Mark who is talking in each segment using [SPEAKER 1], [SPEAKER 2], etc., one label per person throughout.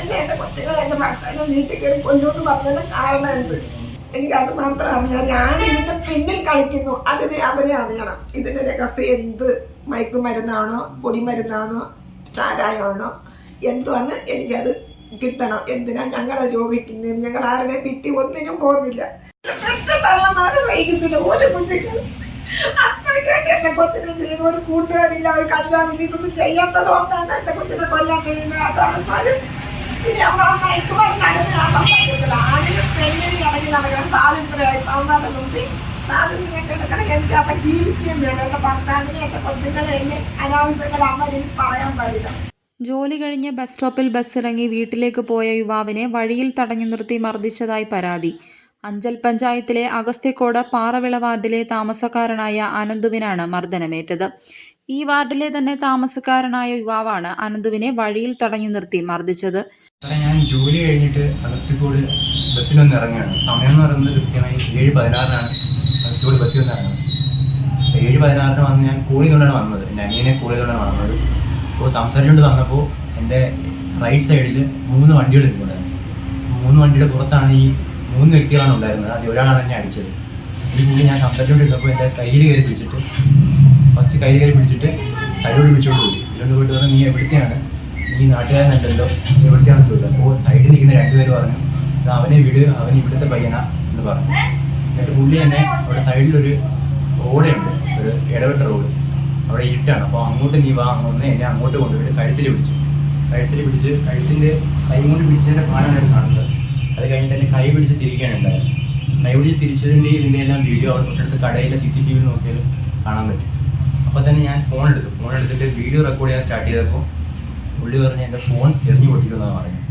[SPEAKER 1] എന്നെ എന്റെ കുട്ടികളെ എന്റെ ഭർത്താവിനെ വീട്ടിൽ കയറി കൊണ്ടുവന്ന് പറഞ്ഞതിന് കാരണം എന്ത്? എനിക്ക് അത് മാത്രം അറിഞ്ഞാൽ ഞാൻ ഇതിന്റെ പിന്നിൽ കളിക്കുന്നു. അതിനെ അവരെ അറിയണം. ഇതിന്റെ രഹസ്യം എന്ത്? മയക്കുമരുന്നാണോ? പൊടിമരുന്നാണോ? ചാരായമാണോ? എന്തുവാണ് എനിക്കത് കിട്ടണം. എന്തിനാ ഞങ്ങളെ രോഗിക്കുന്നത് ഞങ്ങൾ ആരുടെ വിട്ടി ഒന്നിനും പോകുന്നില്ല. വൈകുന്നില്ല ഒരു ബുദ്ധിമുട്ടും എന്റെ കൊച്ചിനെ ചെയ്യുന്ന ഒരു കൂട്ടുകാരില്ല. ഒരു കഞ്ചാവിന് ഇതൊന്നും ചെയ്യാത്തത് കൊണ്ടാണ് എന്റെ കൊച്ചിനെ കൊല്ലാൻ ചെയ്യുന്ന അതാണ് പറയാൻ
[SPEAKER 2] ജോലി കഴിഞ്ഞ് ബസ് സ്റ്റോപ്പിൽ ബസ് ഇറങ്ങി വീട്ടിലേക്ക് പോയ യുവാവിനെ വഴിയിൽ തടഞ്ഞു നിർത്തി മർദ്ദിച്ചതായി പരാതി അഞ്ചൽ പഞ്ചായത്തിലെ അഗസ്ത്യക്കോട് പാറവിള വാർഡിലെ താമസക്കാരനായ അനന്തുവിനാണ് മർദ്ദനമേറ്റത് ഈ വാർഡിലെ തന്നെ താമസക്കാരനായ യുവാവാണ് അനന്തുവിനെ വഴിയിൽ തടഞ്ഞു നിർത്തി മർദ്ദിച്ചത്
[SPEAKER 3] സാറേ ഞാൻ ജോലി കഴിഞ്ഞിട്ട് അഗസ്തിക്കോട് ബസ്സിൽ ഒന്ന് ഇറങ്ങുകയാണ്. സമയം എന്ന് പറയുന്നത് കൃത്യമായി ഏഴ് പതിനാറിനാണ്. അഗസ്തിക്കോട് ബസ്സിൽ ഒന്ന് ഇറങ്ങുന്നത് ഏഴ് പതിനാറിന് വന്ന് ഞാൻ കോളി കൊണ്ടാണ് വന്നത്. എന്റെ അനിയനെ കോളി കൊണ്ടാണ് വന്നത്. അപ്പോൾ സംസാരിച്ചുകൊണ്ട് വന്നപ്പോൾ എന്റെ റൈറ്റ് സൈഡിൽ മൂന്ന് വണ്ടികൾ ഇരിക്കുന്നുണ്ടായിരുന്നു മൂന്ന് വണ്ടിയുടെ പുറത്താണ് ഈ മൂന്ന് വ്യക്തികളാണ് ഉണ്ടായിരുന്നത്. അതിൽ ഒരാളാണ് എന്നെ അടിച്ചത്. ഈ പുള്ളി ഞാൻ സംസാരിച്ചുകൊണ്ടിരുന്നപ്പോൾ എന്റെ കയ്യിൽ കയറി പിടിച്ചിട്ട് ഫസ്റ്റ് കയ്യിൽ കയറി പിടിച്ചിട്ട് സൈഡോട് പിടിച്ചോണ്ട് പോയി. പിടിച്ചോണ്ട് പോയിട്ട് പറഞ്ഞാൽ നീ എവിടുത്തെയാണ് നീ നാട്ടുകാരനല്ലല്ലോ എവിടുത്തെയാണ് ചോദിച്ചത് അപ്പോൾ സൈഡിൽ നിൽക്കുന്ന രണ്ടുപേര് പറഞ്ഞു "ഇത് അവനെ വിട് അവൻ ഇവിടുത്തെ പയ്യനാ എന്ന് പറഞ്ഞു. എന്നിട്ട് പുള്ളി തന്നെ അവിടെ സൈഡിലൊരു റോഡുണ്ട് ഒരു ഇടവിട്ട റോഡ്. അവിടെ ഇരുട്ടാണ്. അപ്പോൾ അങ്ങോട്ട് നീ വാ അങ്ങോട്ട് എന്നെ അങ്ങോട്ട് കൊണ്ടുപോയിട്ട് കഴുത്തിൽ പിടിച്ചു. കഴുത്തിൽ പിടിച്ച് കഴുത്തിന്റെ കൈ കൊണ്ട് പിടിച്ചതിന്റെ പാടാണ് കാണുന്നത്. അത് കഴിഞ്ഞിട്ട് എന്നെ കൈ പിടിച്ച് തിരിക്കുകയാണ് ഉണ്ടായത് കൈ പിടിച്ച് തിരിച്ചതിന്റെ ഇതിന്റെ എല്ലാം വീഡിയോ അവിടെ തൊട്ടടുത്ത് കടയിലെ സി സി ടി വി നോക്കിയാൽ കാണാൻ പറ്റും. അപ്പോൾ തന്നെ ഞാൻ ഫോൺ എടുത്തു. ഫോൺ എടുത്തിട്ട് വീഡിയോ റെക്കോർഡ് ചെയ്യാൻ സ്റ്റാർട്ട് ചെയ്തപ്പോൾ പുള്ളി പറഞ്ഞ് എന്റെ ഫോൺ എറിഞ്ഞു പൊട്ടിക്കുമെന്നാണ് പറഞ്ഞത്.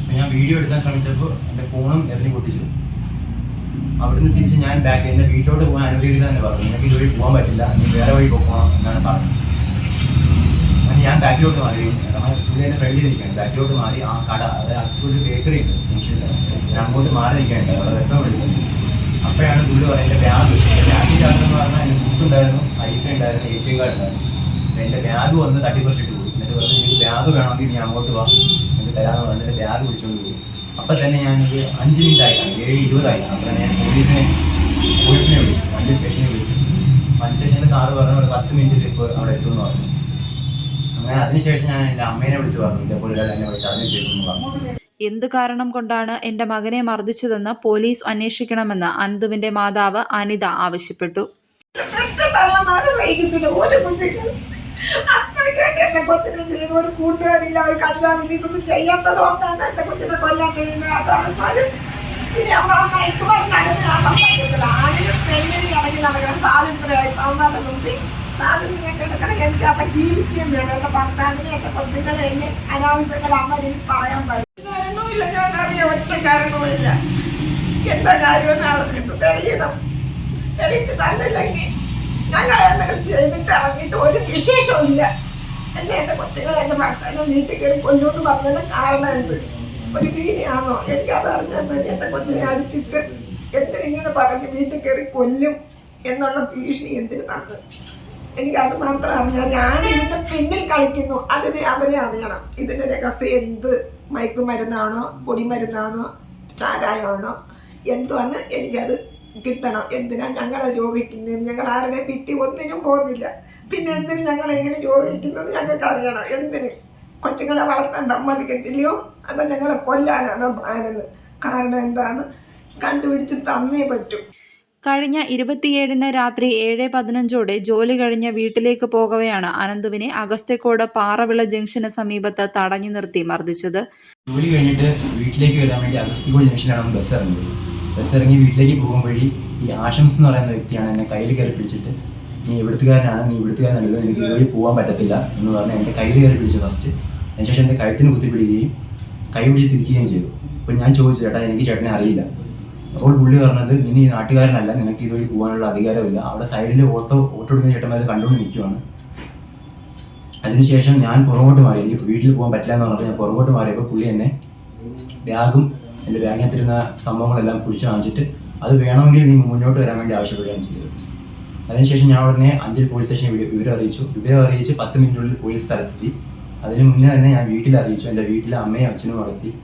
[SPEAKER 3] അപ്പം ഞാൻ വീഡിയോ എടുക്കാൻ ശ്രമിച്ചപ്പോൾ എന്റെ ഫോണും എറിഞ്ഞു പൊട്ടിച്ചു. അവിടുന്ന് തിരിച്ച് ഞാൻ ബാക്ക് എന്റെ വീട്ടിലോട്ട് പോകാൻ അനുവദിക്കില്ല എന്ന് പറഞ്ഞു. നിനക്ക് ഇതുവഴി പോകാൻ പറ്റില്ല. നീ വേറെ വഴി പോകണം എന്നാണ് പറഞ്ഞത്. അങ്ങനെ ഞാൻ ബാക്കിലോട്ട് മാറി. പുള്ളി എന്റെ ഫ്രണ്ടിൽ നിൽക്കുകയാണ് ബാക്കിലോട്ട് മാറി ആ കട അതായത് അടുത്തൊരു ബേക്കറി ഉണ്ട്. ജംഗ്ഷനിൽ ഞാൻ അങ്ങോട്ട് മാറി നിൽക്കുകയുണ്ട് അവിടെ വെട്ടം വിളിച്ചത് അപ്പോഴാണ് പുള്ളി പറയുന്നത് എന്റെ ബാഗ് ബാഗിന്റെ അകത്തെന്ന് പറഞ്ഞാൽ എന്റെ ബുക്കുണ്ടായിരുന്നു പൈസ ഉണ്ടായിരുന്നു എ ടി എം കാർഡ് ഉണ്ടായിരുന്നു. എന്റെ ബാഗ് വന്ന് തട്ടിപ്പറിച്ചിട്ട്. എന്നിട്ട് പറഞ്ഞു എനിക്ക് ബാഗ് വേണമെങ്കിൽ നീ അങ്ങോട്ട് വാ. എനിക്ക് തരാമെന്ന് പറഞ്ഞിട്ട് ബാഗ് പിടിച്ചുകൊണ്ട് പോയി. അപ്പം തന്നെ ഞാനൊരു അഞ്ച് മിനിറ്റ് ആയിട്ടാണ് ഏഴ് ഇരുപതായിട്ടാണ് അപ്പം തന്നെ ഞാൻ പോലീസിനെ പോലീസിനെ വിളിച്ചു. വണ്ടി സ്റ്റേഷനിൽ വിളിച്ചു. വണ്ടി സ്റ്റേഷനിൽ സാറ് പറഞ്ഞു ഒരു പത്ത് മിനിറ്റിൽ ഇപ്പോൾ അവിടെ എത്തുമെന്ന് പറഞ്ഞു. അങ്ങനെ അതിനുശേഷം ഞാൻ എന്റെ അമ്മേനെ വിളിച്ചു പറഞ്ഞു. ഇതേപോലെ എന്നെ വിളിച്ച് അറിഞ്ഞു ചെയ്തു എന്ന് പറഞ്ഞു.
[SPEAKER 2] എന്ത് കാരണം കൊണ്ടാണ് എന്റെ മകനെ മർദ്ദിച്ചതെന്ന് പോലീസ് അന്വേഷിക്കണമെന്ന് അനന്തുവിന്റെ മാതാവ് അനിത ആവശ്യപ്പെട്ടു.
[SPEAKER 1] പെറ്റ അത്രയ്ക്കായിട്ട് എന്റെ കൊച്ചിനെ ചെയ്യുന്ന ഒരു കൂട്ടുകാരില്ല ഒരു കഞ്ചാവിന് ഇതൊന്നും ചെയ്യാത്തത് കൊണ്ടാണ് എന്റെ കൊച്ചിനെ കൊല്ലാൻ ചെയ്യുന്നത്. അതാണ് പിന്നെ അവൻ മയക്കുമരുന്ന് നടന്നാക്കാൻ പറ്റത്തില്ല ആരെയും പെണ്ണിന് ഇറങ്ങി നടക്കണം സ്വാതന്ത്ര്യമായി അവന്മാരുടെ മുമ്പിൽ സ്വാതന്ത്ര്യം കിടക്കണം എനിക്ക് അപ്പം ജീവിക്കുകയും വേണം. എന്നെ അനാവശ്യങ്ങൾ അമ്മ എനിക്ക് പറയാൻ പാടില്ല. കാരണവുമില്ല. ഞാൻ അറിയാം ഒറ്റ കാരണവുമില്ല. എന്താ കാര്യമെന്ന് അവർക്ക് തെളിയണം. തെളിയിച്ച് തന്നില്ലെങ്കിൽ എന്തെങ്കിലും ചെയ്തിട്ട് ഇറങ്ങിയിട്ട് ഒരു വിശേഷവും എന്നെ എന്റെ കൊച്ചുങ്ങൾ എന്റെ ഭർത്താവിനെ വീട്ടിൽ കയറി കൊല്ലുമെന്ന് പറഞ്ഞതിന് കാരണം എന്ത്? ഒരു വീടിയാണോ എനിക്കത് അറിഞ്ഞാൽ എന്റെ കൊച്ചിനെ അടിച്ചിട്ട് എന്തിനിങ്ങനെ പറഞ്ഞ് വീട്ടിൽ കയറി കൊല്ലും എന്നുള്ള ഭീഷണി എന്തിന് തന്നു? എനിക്കത് മാത്രം അറിഞ്ഞാൽ ഞാൻ ഇതിന്റെ പിന്നിൽ കളിക്കുന്നു. അതിന് അവരെ അറിയണം. ഇതിന്റെ രഹസ്യം എന്ത്? മയക്കുമരുന്നാണോ? പൊടിമരുന്നാണോ? ചാരായമാണോ? എന്തുവാണ് എനിക്കത് കിട്ടണം. എന്തിനാ ഞങ്ങളെ രോഗിക്കുന്നത് ഞങ്ങൾ ആരുടെ വിട്ടി ഒന്നിനും പോകുന്നില്ല. പിന്നെ എന്തിനു ഞങ്ങൾ എങ്ങനെ രോഗിക്കുന്നത്? ഞങ്ങൾക്ക് അറിയണം. എന്തിന്? കൊച്ചുങ്ങളെ വളർത്താൻ സമ്മതിക്കത്തില്ലയോ? അതോ ഞങ്ങളെ കൊല്ലാനാണോ പ്ലാനെന്ന്? കാരണം എന്താണ്? കണ്ടുപിടിച്ച് തന്നേ പറ്റൂ.
[SPEAKER 2] കഴിഞ്ഞ ഇരുപത്തിയേഴിന് രാത്രി ഏഴ് പതിനഞ്ചോടെ ജോലി കഴിഞ്ഞ് വീട്ടിലേക്ക് പോകവെയാണ് അനന്തുവിനെ അഗസ്ത്യക്കോട് പാറവിള ജംഗ്ഷന് സമീപത്ത് തടഞ്ഞു നിർത്തി മർദ്ദിച്ചത്.
[SPEAKER 3] ജോലി കഴിഞ്ഞിട്ട് വീട്ടിലേക്ക് വരാൻ വേണ്ടി അഗസ്ത്യക്കോട് ജംഗ്ഷനാണ് ബസ് ഇറങ്ങിയത് ബസ് ഇറങ്ങി വീട്ടിലേക്ക് പോകും വഴി ഈ ആശംസ് എന്ന് പറയുന്ന വ്യക്തിയാണ് എന്നെ കയ്യിൽ കയറി പിടിച്ചിട്ട്. നീ ഇവിടുത്തുകാരനാണ് നീ ഇവിടുത്തുകാരനല്ലോ എനിക്ക് ഇതുവഴി പോകാൻ പറ്റത്തില്ല എന്ന് പറഞ്ഞ് എന്റെ കയ്യിൽ കയറി പിടിച്ചു ഫസ്റ്റ് അതിനുശേഷം എന്റെ കഴുത്തിന് കുത്തിപ്പിടിക്കുകയും കൈ പിടിച്ച് തിരിക്കുകയും ചെയ്തു. അപ്പോൾ ഞാൻ ചോദിച്ചു ചേട്ടാ എനിക്ക് ചേട്ടനെ അറിയില്ല. അപ്പോൾ പുള്ളി പറഞ്ഞത് നീ നാട്ടുകാരനല്ല നിനക്ക് ഇതുവഴി പോകാനുള്ള അധികാരമില്ല അവിടെ സൈഡിൽ ഓട്ടോ ഓട്ടോ എടുക്കുന്ന ചേട്ടന്മാർ കണ്ടുകൊണ്ട് നിൽക്കുവാണ്. അതിനുശേഷം ഞാൻ പുറകോട്ട് മാറി. എനിക്ക് വീട്ടിൽ പോകാൻ പറ്റില്ല എന്ന് പറഞ്ഞപ്പോൾ ഞാൻ പുറകോട്ട് മാറിയപ്പോൾ പുള്ളി എന്നെ ബാഗും എന്റെ ബാഗിനകത്തിരുന്ന സംഭവങ്ങളെല്ലാം പിടിച്ചു കാണിച്ചിട്ട് അത് വേണമെങ്കിൽ നീ മുന്നോട്ട് വരാൻ വേണ്ടി ആവശ്യപ്പെടുകയാണ് ചെയ്തത്. അതിനുശേഷം ഞാൻ ഉടനെ അഞ്ചൽ പോലീസ് സ്റ്റേഷനിൽ വിവ- വിവരം അറിയിച്ചു. വിവരം അറിയിച്ച് പത്ത് മിനിറ്റിനുള്ളിൽ പോലീസ് സ്ഥലത്തെത്തി. അതിന് മുന്നേ തന്നെ ഞാൻ വീട്ടിൽ അറിയിച്ചു. എന്റെ വീട്ടിലെ അമ്മയും അച്ഛനും വളർത്തി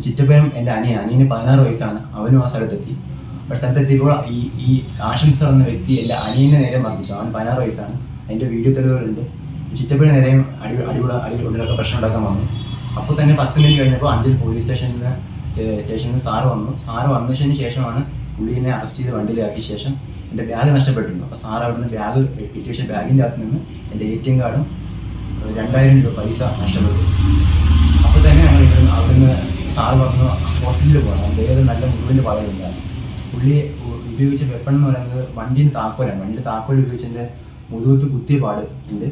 [SPEAKER 3] ചിറ്റപ്പനും എന്റെ അനിയൻ അനിയന് പതിനാറ് വയസ്സാണ്. അവനും ആ സ്ഥലത്തെത്തി. അപ്പോൾ സ്ഥലത്തെത്തിയപ്പോൾ ഈ ഈ ആശംസ എന്ന വ്യക്തി എന്റെ അനിയനെ നേരെ മർദ്ദിച്ചു അവൻ പതിനാറ് വയസ്സാണ്. അതിന്റെ വീഡിയോ തെളിവുകളുണ്ട്. ചിറ്റപ്പന് നേരെയും അടി അടിപൊളി അടിപൊളിയൊക്കെ പ്രശ്നം ഉണ്ടാക്കാൻ വന്നു. അപ്പോൾ തന്നെ പത്ത് മിനിറ്റ് കഴിഞ്ഞപ്പോൾ അഞ്ചൽ പോലീസ് സ്റ്റേഷനിൽ സ്റ്റേഷനിൽ സാറ് വന്നു. സാറ് വന്നതിന് ശേഷമാണ് പുള്ളിനെ അറസ്റ്റ് ചെയ്ത് വണ്ടിയിലാക്കിയ ശേഷം എന്റെ ബാഗ് നഷ്ടപ്പെട്ടിരുന്നു. അപ്പോൾ സാർ അവിടെ നിന്ന് ബാഗ് കിട്ടിയ പക്ഷേ ബാഗിന്റെ അകത്ത് നിന്ന് എന്റെ എ ടി എം കാർഡും രണ്ടായിരം രൂപ പൈസ നഷ്ടപ്പെട്ടു. അപ്പോൾ തന്നെ ഞങ്ങൾ ഇവിടുന്ന് അവിടുന്ന് സാറ് പറഞ്ഞു ഹോസ്പിറ്റലിൽ പോകണം വേറെ നല്ല മുറിവിന്റെ പാടുമില്ല പുള്ളി ഉപയോഗിച്ച വെപ്പൺ എന്ന് പറയുന്നത് വണ്ടിന്റെ താക്കോലാണ്. വണ്ടിന്റെ താക്കോൽ ഉപയോഗിച്ചതിന്റെ മുതുകത്ത് കുത്തിയ പാട് ഉണ്ട്.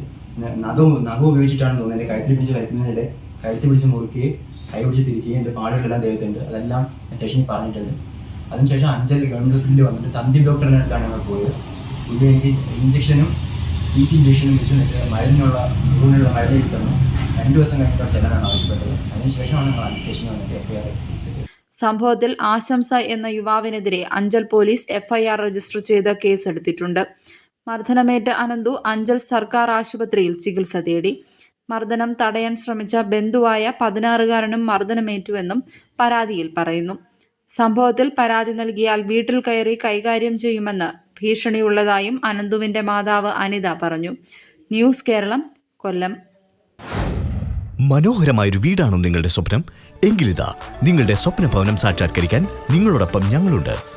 [SPEAKER 3] നഖവും നഖം ഉപയോഗിച്ചിട്ടാണ് തോന്നുന്നത്. കഴുത്തിൽ പിടിച്ച് കഴിക്കുന്നതിനിടെ കഴുത്തിൽ പിടിച്ച് മുറുക്കുകയും കൈ പിടിച്ച് തിരിക്കുകയും എന്റെ പാടുകളെല്ലാം ദൈവത്തിന്റെ അതെല്ലാം സ്റ്റേഷനിൽ പറഞ്ഞിട്ടുണ്ട്. അതിനുശേഷം അഞ്ചൽ ഗവൺമെന്റ് ഹോസ്പിറ്റലിൽ വന്നിട്ട് സന്ദീപ് ഡോക്ടറിന്റെ അടുത്താണ് ഞങ്ങൾ പോയത്. പുള്ളി എനിക്ക് ഇഞ്ചക്ഷനും ഈ ടി ഇഞ്ചക്ഷനും വെച്ച് മരുന്നിനുള്ള മുഴുവനുള്ള മരുന്ന് കിട്ടുന്നു രണ്ട് ദിവസം കഴിഞ്ഞിട്ടാണ് ചെല്ലാനാണ് ആവശ്യപ്പെട്ടത്. അതിനുശേഷമാണ് ഞങ്ങൾ അഞ്ച് സ്റ്റേഷനിൽ വന്നിട്ട് എഫ് ഐ ആർ
[SPEAKER 2] സംഭവത്തിൽ ആശംസ എന്ന യുവാവിനെതിരെ അഞ്ചൽ പോലീസ് എഫ്ഐആർ രജിസ്റ്റർ ചെയ്ത് കേസെടുത്തിട്ടുണ്ട് മർദ്ദനമേറ്റ അനന്തു അഞ്ചൽ സർക്കാർ ആശുപത്രിയിൽ ചികിത്സ തേടി. മർദ്ദനം തടയാൻ ശ്രമിച്ച ബന്ധുവായ പതിനാറുകാരനും മർദ്ദനമേറ്റുവെന്നും പരാതിയിൽ പറയുന്നു. സംഭവത്തിൽ പരാതി നൽകിയാൽ വീട്ടിൽ കയറി കൈകാര്യം ചെയ്യുമെന്ന് ഭീഷണിയുള്ളതായും അനന്തുവിന്റെ മാതാവ് അനിത പറഞ്ഞു. ന്യൂസ് കേരളം കൊല്ലം.
[SPEAKER 4] മനോഹരമായൊരു വീടാണോ നിങ്ങളുടെ സ്വപ്നം. എങ്കിലിതാ നിങ്ങളുടെ സ്വപ്ന ഭവനം സാക്ഷാത്കരിക്കാൻ നിങ്ങളോടൊപ്പം ഞങ്ങളുണ്ട്.